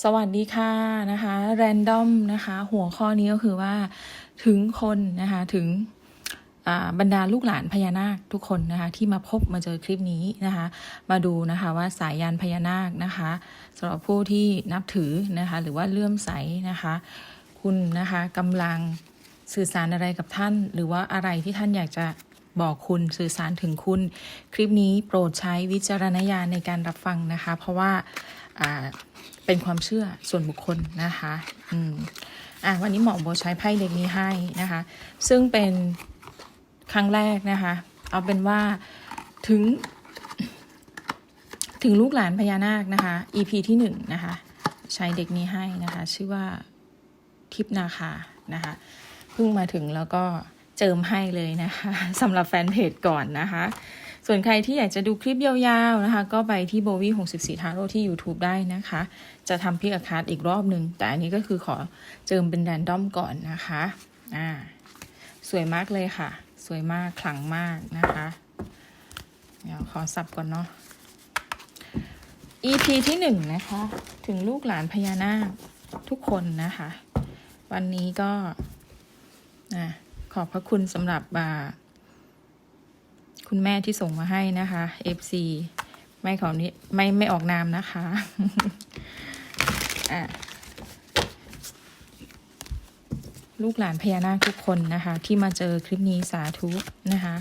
สวัสดีค่ะนะคะแรนดอมนะคะหัวข้อนี้ก็คือว่าถึงคนนะคะถึงบรรดาลูกหลานพญานาคทุกคนนะคะที่มาพบมาเจอคลิปนี้นะคะมาดูนะคะว่าสายยานพญานาคนะคะสำหรับผู้ที่นับถือนะคะหรือว่าเลื่อมใสนะคะ คุณนะคะกำลังสื่อสารอะไรกับท่าน หรือว่าอะไรที่ท่านอยากจะบอกคุณสื่อสารถึงคุณ คลิปนี้โปรดใช้วิจารณญาณในการรับฟังนะคะ เพราะว่า อ่าเป็นความเชื่อส่วนบุคคลนะคะอืมอะวันนี้หมอโบใช้ไพ่เด็กนี้ให้นะคะ ซึ่งเป็นครั้งแรกนะคะ เอาเป็นว่าถึง ถึงลูกหลานพญานาคนะคะ EP ที่หนึ่งนะคะ ใช้เด็กนี้ให้นะคะ ชื่อว่าทิพนาคานะคะเพิ่งมาถึงแล้วก็เจิมให้เลยนะคะสำหรับแฟนเพจก่อนนะคะ ส่วนใครที่อยากจะดูคลิปยาวๆนะคะ ก็ไปที่โบวี่64ทาโร่ที่ YouTube ได้นะคะ จะทำพิกอาคาร์ดอีกรอบหนึ่งแต่อันนี้ก็คือขอเจิมเป็นแรนดอมก่อนนะคะอ่าสวยมากเลยค่ะ สวยมากขลังมากนะคะ เดี๋ยวขอสับก่อนเนาะ EP ที่หนึ่งนะคะ ถึงลูกหลานพญานาคทุกคนนะคะ วันนี้ก็อะขอบพระคุณสำหรับ คุณแม่ที่ส่งมาให้นะคะ FC ไม่ขอนี้ไม่ไม่ออกนามนะคะอะลูกหลานพญานาคทุกคนนะคะ ที่มาเจอคลิปนี้สาธุนะคะ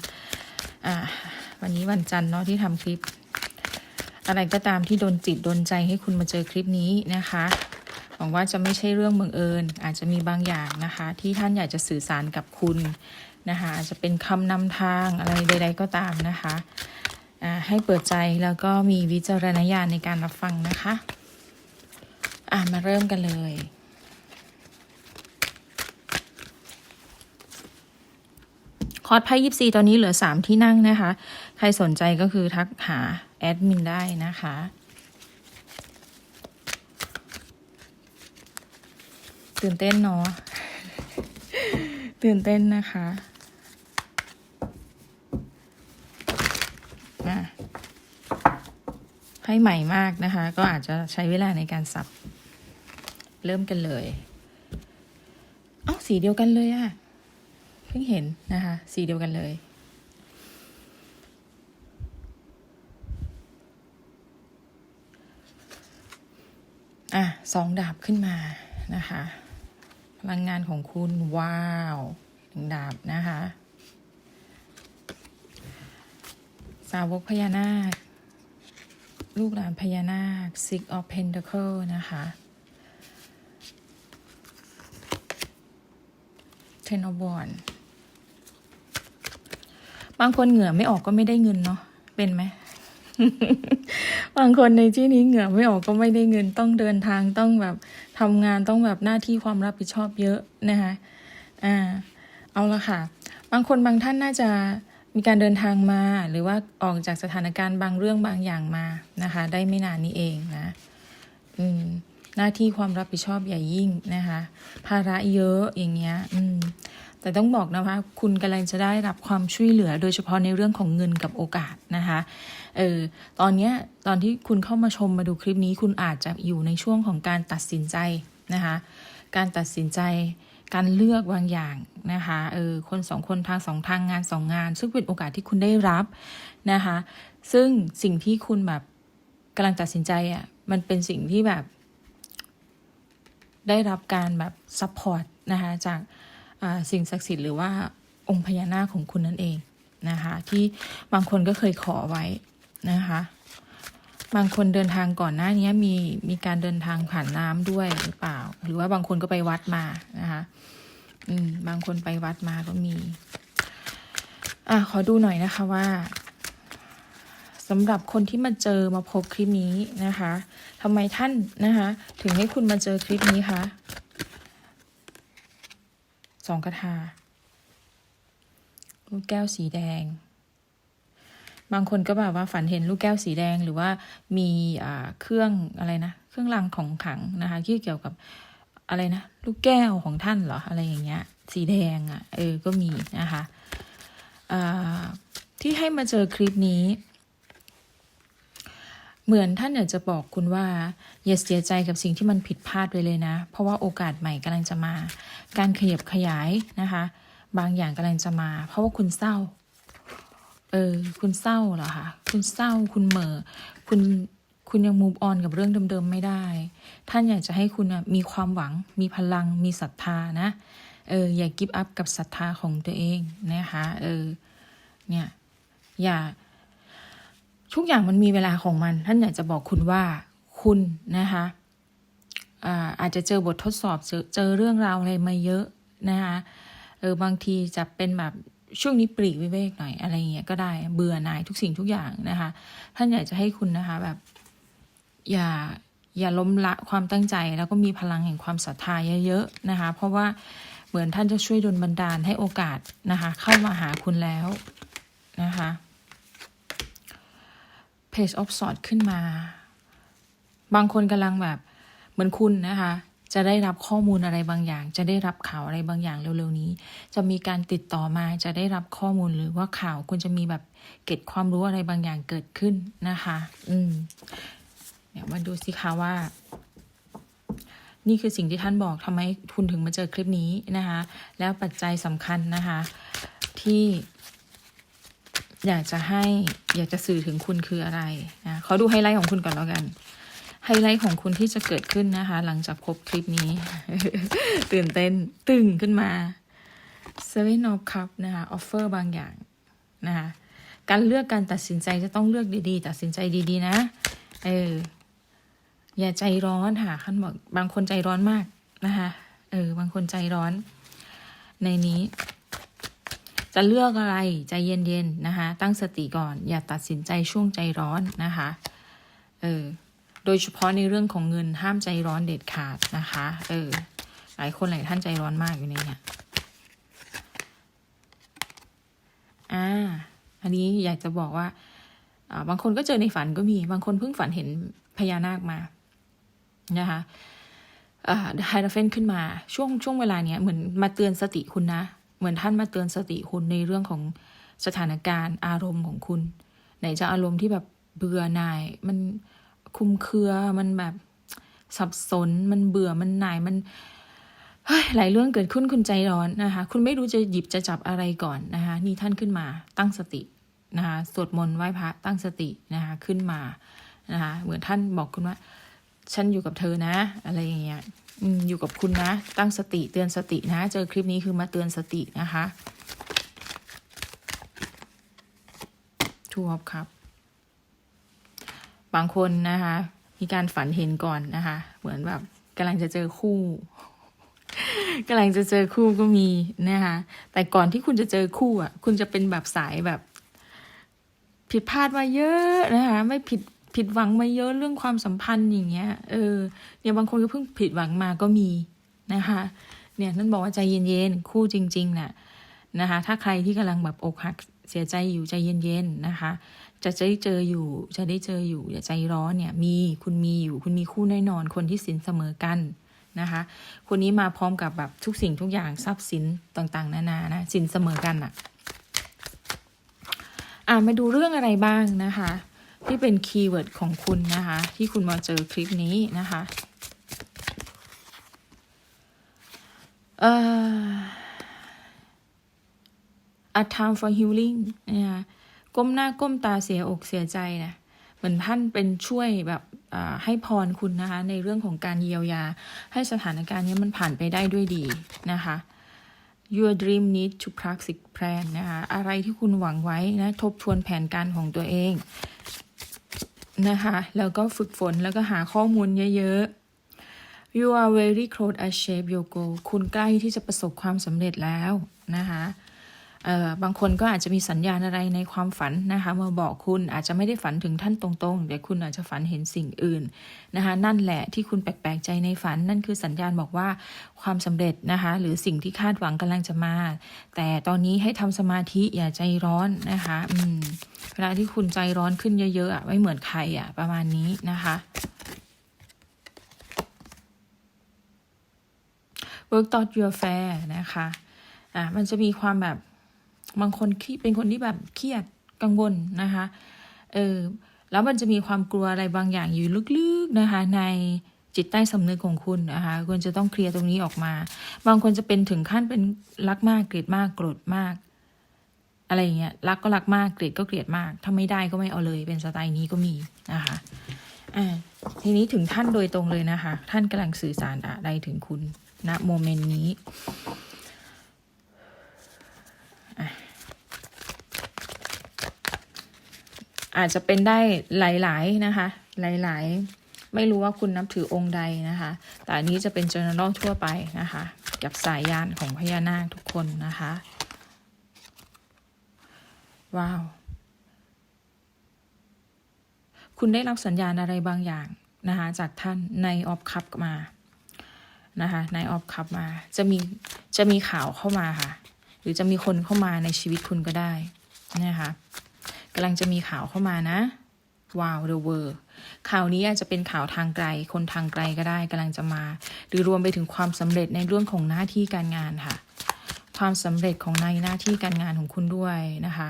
อะวันนี้วันจันทร์เนาะที่ทำคลิป อะไรก็ตามที่โดนจิตโดนใจให้คุณมาเจอคลิปนี้นะคะหวังว่าจะไม่ใช่เรื่องบังเอิญ อาจจะมีบางอย่างนะคะ ที่ท่านอยากจะสื่อสารกับคุณ นะคะอาจจะเป็นคำนำทางอะไรใด ๆ ก็ตามนะคะให้เปิดใจแล้วก็มีวิจารณญาณในการรับฟังนะคะอ่ามาเริ่มกันเลย คอร์สไพ่ยิปซีตอนนี้เหลือสามที่นั่งนะคะ ใครสนใจก็คือทักหาแอดมินได้นะคะตื่นเต้นเนาะตื่นเต้นนะคะ ให้ใหม่มากนะคะ ก็อาจจะใช้เวลาในการสับ เริ่มกันเลยเอ้าสีเดียวกันเลยอะเพิ่งเห็นนะคะ สีเดียวกันเลยอะสองดาบขึ้นมานะคะ พลังงานของคุณว้าวหนึ่งดาบนะคะ สาวกพญานาค ลูกหลานพญานาค Six of Pentacle นะคะ Ten of Wands บางคนเหงื่อไม่ออกก็ไม่ได้เงินเนาะ เป็นไหม บางคนในที่นี้เหงื่อไม่ออกก็ไม่ได้เงิน ต้องเดินทางต้องแบบทำงานต้องแบบหน้าที่ความรับผิดชอบเยอะนะคะ อ่า เอาละค่ะ บางคนบางท่านน่าจะ มีการเดินทางมาหรือว่าออกจากสถานการณ์บางเรื่องบางอย่างมานะคะ ได้ไม่นานนี้เองนะหน้าที่ความรับผิดชอบใหญ่ยิ่งนะคะ ภาระเยอะอย่างเงี้ยแต่ต้องบอกนะว่าคุณกำลังจะได้รับความช่วยเหลือ โดยเฉพาะในเรื่องของเงินกับโอกาสนะคะเออตอนเนี้ยตอนที่คุณเข้ามาชมมาดูคลิปนี้ คุณอาจจะอยู่ในช่วงของการตัดสินใจนะคะ การตัดสินใจ การเลือกบางอย่างนะคะเออคนสองคนทางสองทางงานสองงาน ซึ่งเป็นโอกาสที่คุณได้รับนะคะซึ่งสิ่งที่คุณแบบกำลังตัดสินใจอะ่ะมันเป็นสิ่งที่แบบ ได้รับการแบบซัพพอร์ตนะคะจากาสิ่งศักดิ์สิทธิ์หรือว่าองค์พญานาคของคุณนั่นเองนะคะที่บางคนก็เคยขอไว้นะคะ บางคนเดินทางก่อนหน้านี้มีมีการเดินทางผ่านน้ำด้วยหรือเปล่า หรือว่าบางคนก็ไปวัดมานะคะอืม บางคนไปวัดมาก็มี อะขอดูหน่อยนะคะว่าสำหรับคนที่มาเจอมาพบคลิปนี้นะคะทำไมท่านนะคะ ถึงให้คุณมาเจอคลิปนี้คะสองกระทาลูกแก้วสีแดง บางคนก็แบบว่าฝันเห็นลูกแก้วสีแดง หรือว่ามีเครื่องอะไรนะ เครื่องรางของขังนะคะที่เกี่ยวกับอะไรนะ ลูกแก้วของท่านเหรอ อะไรอย่างเงี้ย สีแดงอะ่ะ เออ ก็มีนะคะที่ให้มาเจอคลิปนี้ เหมือนท่านอยากจะบอกคุณว่า อย่าเสียใจกับสิ่งที่มันผิดพลาดไปเลยนะ เพราะว่าโอกาสใหม่กำลังจะมา การขยับขยายนะคะ บางอย่างกำลังจะมา เพราะว่าคุณเศร้า เออ คุณเศร้าเหรอคะ คุณเศร้า คุณเหม่อ คุณ คุณยัง move on กับเรื่องเดิมๆไม่ได้ ท่านอยากจะให้คุณอะมีความหวัง มีพลัง มีศรัทธานะ เออ อย่ากิฟต์อัพกับศรัทธาของตัวเองนะคะ เออ เนี่ย อย่า ทุกอย่างมันมีเวลาของมัน ท่านอยากจะบอกคุณว่าคุณนะคะอ่าอาจจะเจอบททดสอบเจอเจอเรื่องราวอะไรมาเยอะนะคะเออบางทีจะเป็นแบบ ช่วงนี้ปลีกวิเวกหน่อยอะไรเงี้ยก็ได้เบื่อหน่ายทุกสิ่งทุกอย่างนะคะ ท่านอยากจะให้คุณนะคะแบบ อย่าอย่าล้มละความตั้งใจ แล้วก็มีพลังแห่งความศรัทธาเยอะๆนะคะ เพราะว่าเหมือนท่านจะช่วยดลบันดาลให้โอกาสนะคะ เข้ามาหาคุณแล้วนะคะ Page of Swords ขึ้นมา บางคนกำลังแบบเหมือนคุณนะคะ จะได้รับข้อมูลอะไรบางอย่าง จะได้รับข่าวอะไรบางอย่างเร็วๆนี้ จะมีการติดต่อมาจะได้รับข้อมูลหรือว่าข่าวคุณจะมีแบบเก็บความรู้อะไรบางอย่างเกิดขึ้นนะคะ อืมเดี๋ยวมาดูสิคะว่า นี่คือสิ่งที่ท่านบอกทำไมคุณถึงมาเจอคลิปนี้นะคะ แล้วปัจจัยสำคัญนะคะ ที่อยากจะให้อยากจะสื่อถึงคุณคืออะไรนะขอดูไฮไลท์ของคุณก่อนแล้วกัน ไฮไลท์ของคุณที่จะเกิดขึ้นนะคะ หลังจากพบคลิปนี้ ตื่นเต้นตึงขึ้นมา Seven of Cup นะคะออฟเฟอร์บางอย่างนะคะการเลือกการตัดสินใจจะต้องเลือกดีๆ ตัดสินใจดีๆ นะ เออ อย่าใจร้อนค่ะขั้นบอกบางคนใจร้อนมากนะคะเออบางคนใจร้อน ในนี้ จะเลือกอะไรใจเย็นๆนะคะ ตั้งสติก่อน อย่าตัดสินใจช่วงใจร้อนนะคะ เออ โดยเฉพาะในเรื่องของเงินห้ามใจร้อนเด็ดขาดนะคะ เออ หลายคนหลายท่านใจร้อนมากอยู่ในเนี่ยอ่า อันนี้อยากจะบอกว่าบางคนก็เจอในฝันก็มี บางคนเพิ่งฝันเห็นพญานาคมา นะคะไฮดราเฟนขึ้นมาช่วงช่วงเวลาเนี้ยเหมือนมาเตือนสติคุณนะ เหมือนท่านมาเตือนสติคุณในเรื่องของสถานการณ์อารมณ์ของคุณ ไหนจะอารมณ์ที่แบบเบื่อหน่ายมัน คุมเครือมันแบบสับสน มันเบื่อมันหน่ายมันหลายเรื่องเกิดขึ้นคุณใจร้อนนะคะ คุณไม่รู้จะหยิบจะจับอะไรก่อนนะคะ นี่ท่านขึ้นมาตั้งสตินะคะสวดมนต์ไหว้พระตั้งสตินะคะขึ้นมานะคะเหมือนท่านบอกคุณว่า ฉันอยู่กับเธอนะ อะไรอย่างเงี้ยอยู่กับคุณนะ ตั้งสติเตือนสตินะ เจอคลิปนี้คือมาเตือนสตินะคะทูบครับ บางคนนะคะ มีการฝันเห็นก่อนนะคะ เหมือนแบบกำลังจะเจอคู่กำลังจะเจอคู่ก็มีนะคะ แต่ก่อนที่คุณจะเจอคู่อะ คุณจะเป็นแบบสายแบบ ผิดพลาดมาเยอะนะคะ ไม่ผิดผิดหวังมาเยอะเรื่องความสัมพันธ์อย่างเงี้ย เออ เนี่ยบางคนก็เพิ่งผิดหวังมาก็มีนะคะ เนี่ยนั่นบอกว่าใจเย็นๆ คู่จริงๆน่ะนะคะ ถ้าใครที่กำลังแบบอกหักเสียใจอยู่ใจเย็นๆนะคะ จะได้เจออยู่ จะได้เจออยู่ อย่าใจร้อนเนี่ยมีคุณมีอยู่ คุณมีคู่แน่นอนคนที่สินเสมอกันนะคะ คนนี้มาพร้อมกับแบบทุกสิ่งทุกอย่างทรัพย์สินต่างๆ นานานะสินเสมอกันอะอะมาดูเรื่องอะไรบ้างนะคะ ที่เป็นคีย์เวิร์ดของคุณนะคะ ที่คุณมาเจอคลิปนี้นะคะเอ่อ a time for healing นะคะ ก้มหน้าก้มตาเสียอกเสียใจนะเหมือนท่านเป็นช่วยแบบให้พรคุณนะคะ ในเรื่องของการเยียวยา ให้สถานการณ์นี้มันผ่านไปได้ด้วยดีนะคะ your dream need to practice plan นะคะ อะไรที่คุณหวังไว้นะ ทบทวนแผนการของตัวเองนะคะ แล้วก็ฝึกฝนแล้วก็หาข้อมูลเยอะ ๆ you are very close to achieve your goal คุณใกล้ที่จะประสบความสำเร็จแล้วนะคะ บางคนก็อาจจะมีสัญญาณอะไรในความฝันนะคะมาบอกคุณอาจจะไม่ได้ฝันถึงท่านตรงๆแต่คุณอาจจะฝันเห็นสิ่งอื่นนะคะนั่นแหละที่คุณแปลกๆใจในฝัน นั่นคือสัญญาณบอกว่าความสำเร็จนะคะหรือสิ่งที่คาดหวังกำลังจะมา แต่ตอนนี้ให้ทำสมาธิอย่าใจร้อนนะคะอืมเวลาที่คุณใจร้อนขึ้นเยอะๆไม่เหมือนใครอะประมาณนี้นะคะ work out your fair นะคะ อะ มันจะมีความแบบ บางคนเป็นคนที่แบบเครียดกังวลนะคะ เออแล้วมันจะมีความกลัวอะไรบางอย่างอยู่ลึกๆนะคะ ในจิตใต้สำนึกของคุณนะคะคุณจะต้องเคลียร์ตรงนี้ออกมา บางคนจะเป็นถึงขั้นเป็นรักมากเกลียดมากโกรธมาก อะไรอย่างเงี้ยรักก็รักมากเกลียดก็เกลียดมาก ถ้าไม่ได้ก็ไม่เอาเลย เป็นสไตล์นี้ก็มีนะคะอ่าทีนี้ถึงท่านโดยตรงเลยนะคะ ท่านกำลังสื่อสารอะไรถึงคุณณโมเมนต์นี้ อาจจะเป็นได้หลาย ๆ นะคะ หลาย ๆ ไม่รู้ว่าคุณนับถือองค์ใดนะคะ แต่อันนี้จะเป็น general ทั่วไปนะคะ กับสายยานของพญานาคทุกคนนะคะ ว้าว คุณได้รับสัญญาณอะไรบางอย่างนะคะ จากท่านในออฟคัพมานะคะในออฟคัพมา จะมี จะมีข่าวเข้ามาค่ะ หรือจะมีคนเข้ามาในชีวิตคุณก็ได้นะคะ กำลังจะมีข่าวเข้ามานะว้าว the world ข่าวนี้อาจจะเป็นข่าวทางไกล คนทางไกลก็ได้กำลังจะมา หรือรวมไปถึงความสำเร็จในเรื่องของหน้าที่การงานค่ะ ความสำเร็จของในหน้าที่การงานของคุณด้วยนะคะ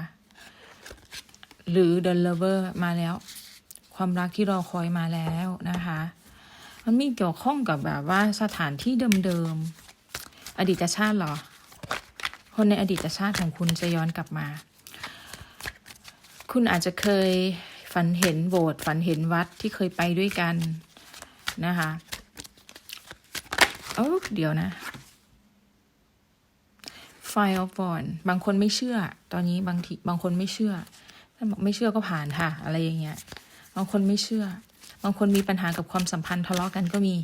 หรือเด the lover มาแล้ว ความรักที่รอคอยมาแล้วนะคะ มันมีเกี่ยวข้องกับแบบว่าสถานที่เดิมๆอดีตชาติเหรอ คนในอดีตชาติของคุณจะย้อนกลับมา คุณอาจจะเคยฝันเห็นโบสถ์ฝันเห็นวัดที่เคยไปด้วยกันนะคะเอ้เดี๋ยวนะ Fire of w a n บางคนไม่เชื่อ ตอนนี้บางทีบางคนไม่เชื่อ ถ้าบอกไม่เชื่อก็ผ่านค่ะ อะไรอย่างเงี้ย บางคนไม่เชื่อ บางคนมีปัญหากับความสัมพันธ์ทะเลาะกันก็มี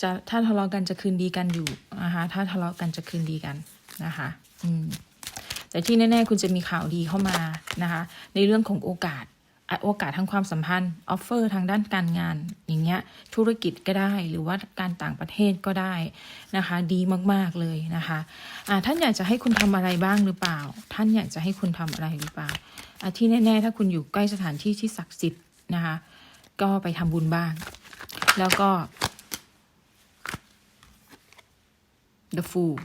จะถ้าทะเลาะกันจะคืนดีกันอยู่นะคะถ้าทะเลาะกันจะคืนดีกันนะคะ อืม แต่ที่แน่ๆ คุณจะมีข่าวดีเข้ามานะคะ ในเรื่องของโอกาสโอกาสทางความสัมพันธ์ออฟเฟอร์ทางด้านการงาน อย่างเงี้ยธุรกิจก็ได้หรือว่าการต่างประเทศก็ได้นะคะ ดีมากๆเลยนะคะะท่านอยากจะให้คุณทำอะไรบ้างหรือเปล่า ท่านอยากจะให้คุณทำอะไรหรือเปล่าที่แน่ๆ ถ้าคุณอยู่ใกล้สถานที่ที่ศักดิ์สิทธิ์นะคะ ก็ไปทำบุญบ้าง แล้วก็ the fool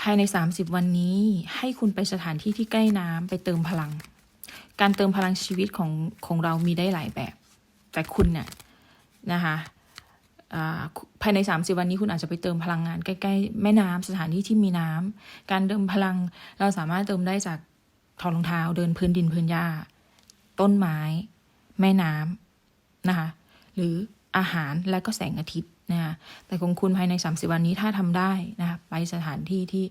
ภายใน 30 วันนี้ให้คุณไปสถานที่ที่ใกล้น้ำไปเติมพลัง การเติมพลังชีวิตของของเรามีได้หลายแบบ แต่คุณเนี่ยนะคะภายใน 30 วันนี้คุณอาจจะไปเติมพลังงานใกล้ๆแม่น้ำสถานที่ที่มีน้ำการเติมพลังเราสามารถเติมได้จากถอดรองเท้าเดินพื้นดินพื้นหญ้า ต้นไม้ แม่น้ำนะคะหรืออาหารและก็แสงอาทิตย์ นะแต่ของคุณภายใน 30 วันนี้ถ้าทำได้นะคะไปสถานที่ที่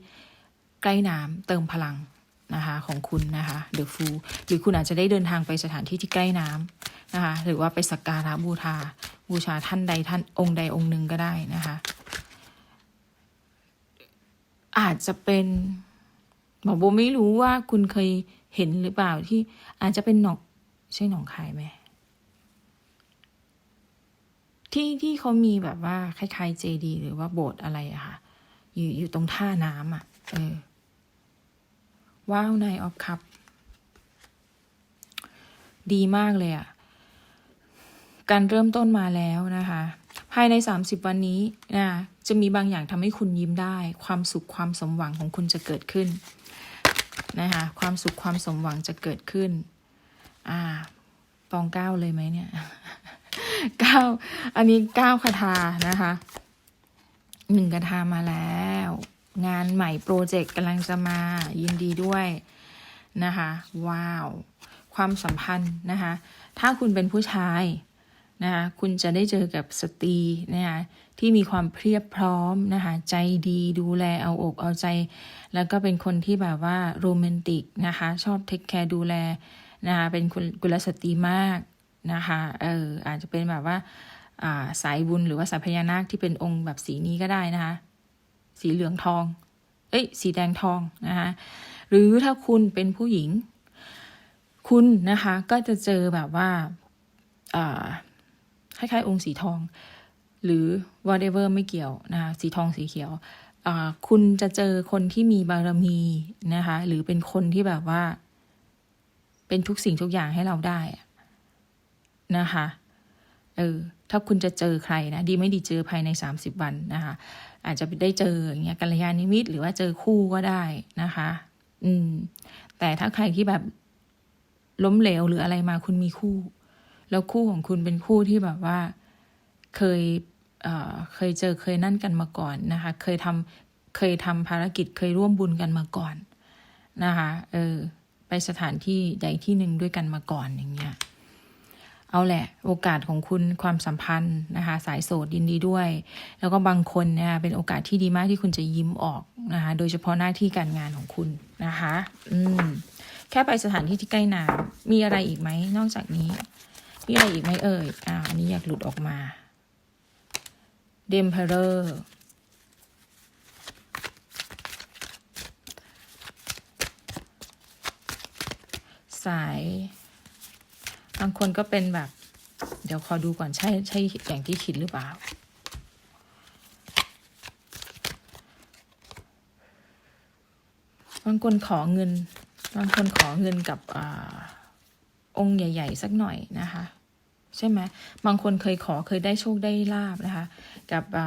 ใกล้น้ำเติมพลังนะคะของคุณนะคะเดอะฟูหรือคุณอาจจะได้เดินทางไปสถานที่ที่ใกล้น้ำนะคะหรือว่าไปสักการะบูชาบูชาท่านใดท่านองค์ใดองค์หนึ่งก็ได้นะคะอาจจะเป็นหมอโบไม่รู้ว่าคุณเคยเห็นหรือเปล่าที่อาจจะเป็นหนองใช่หนองคายไหม ที่ที่เขามีแบบว่าคล้ายๆเจดีหรือว่าโบสถ์อะไรอะค่ะ อยู่อยู่ตรงท่าน้ำอะเออว้าวนายออฟคัพดีมากเลยอะการเริ่มต้นมาแล้วนะคะ ภายใน 30 วันนี้นะจะมีบางอย่างทำให้คุณยิ้มได้ ความสุขความสมหวังของคุณจะเกิดขึ้นนะคะความสุขความสมหวังจะเกิดขึ้น อ่าตองเก้าเลยไหมเนี่ย เก้าอันนี้เก้าคาถานะคะหนึ่งคาถามาแล้ว งานใหม่โปรเจกต์กำลังจะมายินดีด้วยนะคะ ว้าว ความสัมพันธ์นะคะ ถ้าคุณเป็นผู้ชายนะคะคุณจะได้เจอกับสตรีนะคะที่มีความเพียบพร้อมนะคะใจดีดูแลเอาอกเอาใจ แล้วก็เป็นคนที่แบบว่าโรแมนติกนะคะ ชอบเทคแคร์ดูแลนะคะเป็นคุณกุลสตรีมาก นะคะเอออาจจะเป็นแบบว่าาสายบุญหรือว่าสายพญานาคที่เป็นองค์แบบสีนี้ก็ได้นะคะสีเหลืองทอง เอ้ย สีแดงทองนะคะหรือถ้าคุณเป็นผู้หญิง คุณนะคะก็จะเจอแบบว่าอ่าคล้ายๆองค์สีทอง หรือ whatever ไม่เกี่ยวนะคะสีทองสีเขียวคุณจะเจอคนที่มีบารมีนะคะ หรือเป็นคนที่แบบว่า เป็นทุกสิ่งทุกอย่างให้เราได้ นะคะเออถ้าคุณจะเจอใครนะดีไม่ดีเจอภายใน 30 วันนะคะอาจจะได้เจออย่างเงี้ยกัลยาณมิตรหรือว่าเจอคู่ก็ได้นะคะ อืม แต่ถ้าใครที่แบบล้มเหลวหรืออะไรมาคุณมีคู่ แล้วคู่ของคุณเป็นคู่ที่แบบว่าเคยเอ่อเคยเจอเคยนั่นกันมาก่อนนะคะ เคยทำเคยทำภารกิจเคยร่วมบุญกันมาก่อนนะคะ เออ ไปสถานที่ใดที่หนึ่งด้วยกันมาก่อนอย่างเงี้ย เอาแหละ โอกาสของคุณความสัมพันธ์นะคะ สายโสดยินดีด้วย แล้วก็บางคนนะคะเป็นโอกาสที่ดีมากที่คุณจะยิ้มออกนะคะ โดยเฉพาะหน้าที่การงานของคุณนะคะ อืมแค่ไปสถานที่ที่ใกล้น้ำมีอะไรอีกไหมนอกจากนี้ มีอะไรอีกไหมเอ่ยอ่าอันนี้อยากหลุดออกมาเดมเพอร์สาย บางคนก็เป็นแบบ เดี๋ยวขอดูก่อนใช่ใช่อย่างที่คิดหรือเปล่า บางคนขอเงิน บางคนขอเงินกับอองค์ใหญ่ ๆ สักหน่อยนะคะ ใช่ไหมบางคนเคยขอเคยได้โชคได้ลาบนะคะ กับอ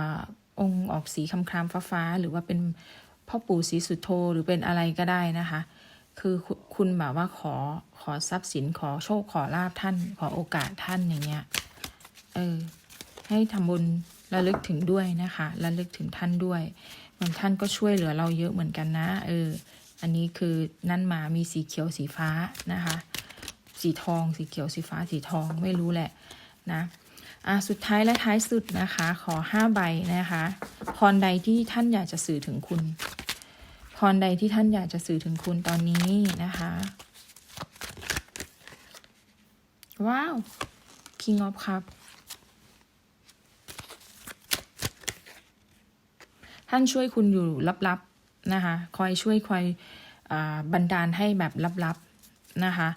องค์ออกสีคำครามฟ้าๆหรือว่าเป็นพ่อปู่ศรีสุโธหรือเป็นอะไรก็ได้นะคะ คือคุคุณแบบว่าขอขอทรัพย์สินขอโชคขอลาบท่าน ขอโอกาสท่านอย่างเงี้ย เออ ให้ทำบุญระลึกถึงด้วยนะคะระลึกถึงท่านด้วยเหมือนท่านก็ช่วยเหลือเราเยอะเหมือนกันนะ เออ อันนี้คือนั่นมามีสีเขียวสีฟ้านะคะ สีทองสีเขียวสีฟ้าสีทองไม่รู้แหละนะอะสุดท้ายและท้ายสุดนะคะ ขอห้าใบนะคะพรใดที่ท่านอยากจะสื่อถึงคุณ รใดที่ท่านอยากจะสื่อถึงคุณตอนนี้นะคะ ว้าว King of Cup ท่านช่วยคุณอยู่ลับๆนะคะ คอยช่วยคอยอบันดาลให้แบบลับๆนะคะ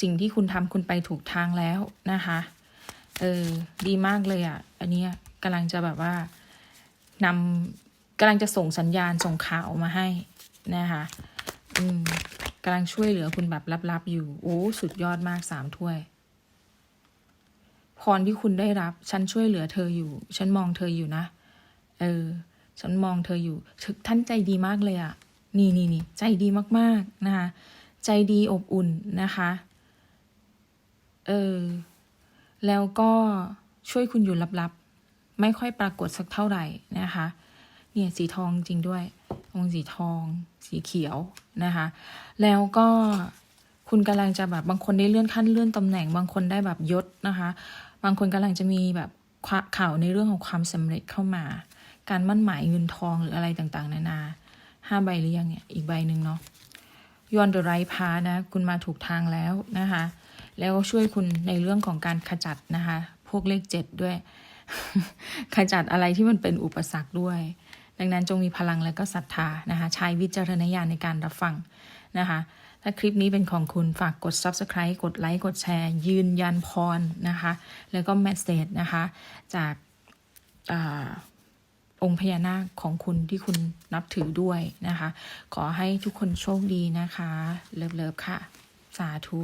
สิ่งที่คุณทำคุณไปถูกทางแล้วนะคะ เออ ดีมากเลยอะ่ะ อันนี้กำลังจะแบบว่านำกำลังจะส่งสัญญาณส่งข่าวมาให้ นะคะอืมกำลังช่วยเหลือคุณแบบลับๆ อยู่ โอ้ สุดยอดมากสามถ้วย พรที่คุณได้รับ ฉันช่วยเหลือเธออยู่ ฉันมองเธออยู่นะ เออ ฉันมองเธออยู่ท่านใจดีมากเลยอะ่ะนี่นี่นี่ใจดีมากๆนะคะ ใจดีอบอุ่นนะคะ เออ แล้วก็ช่วยคุณอยู่ลับๆ ไม่ค่อยปรากฏสักเท่าไหร่นะคะ เนี่ยสีทองจริงด้วย องค์สีทอง สีเขียวนะคะ แล้วก็คุณกำลังจะแบบบางคนได้เลื่อนขั้นเลื่อนตำแหน่ง บางคนได้แบบยศนะคะ บางคนกำลังจะมีแบบข่าวในเรื่องของความสำเร็จเข้ามา การมั่นหมายเงินทองหรืออะไรต่างๆ นานาห้าใบหรือยังเนี่ยอีกใบหนึ่งเนาะยอนเดอะไรพานะ คุณมาถูกทางแล้วนะคะ แล้วก็ช่วยคุณในเรื่องของการขจัดนะคะ พวกเลขเจ็ดด้วย ขจัดอะไรที่มันเป็นอุปสรรคด้วย ดังนั้นจงมีพลังและก็ศรัทธานะคะใช้วิจารณญาณในการรับฟังนะคะถ้าคลิปนี้เป็นของคุณฝากกด subscribe กดไลค์กดแชร์ ยืนยันพรนะคะ แล้วก็ message นะคะ จากอองค์พญานาคของคุณที่คุณนับถือด้วยนะคะ ขอให้ทุกคนโชคดีนะคะ เลิฟๆค่ะ สาธุ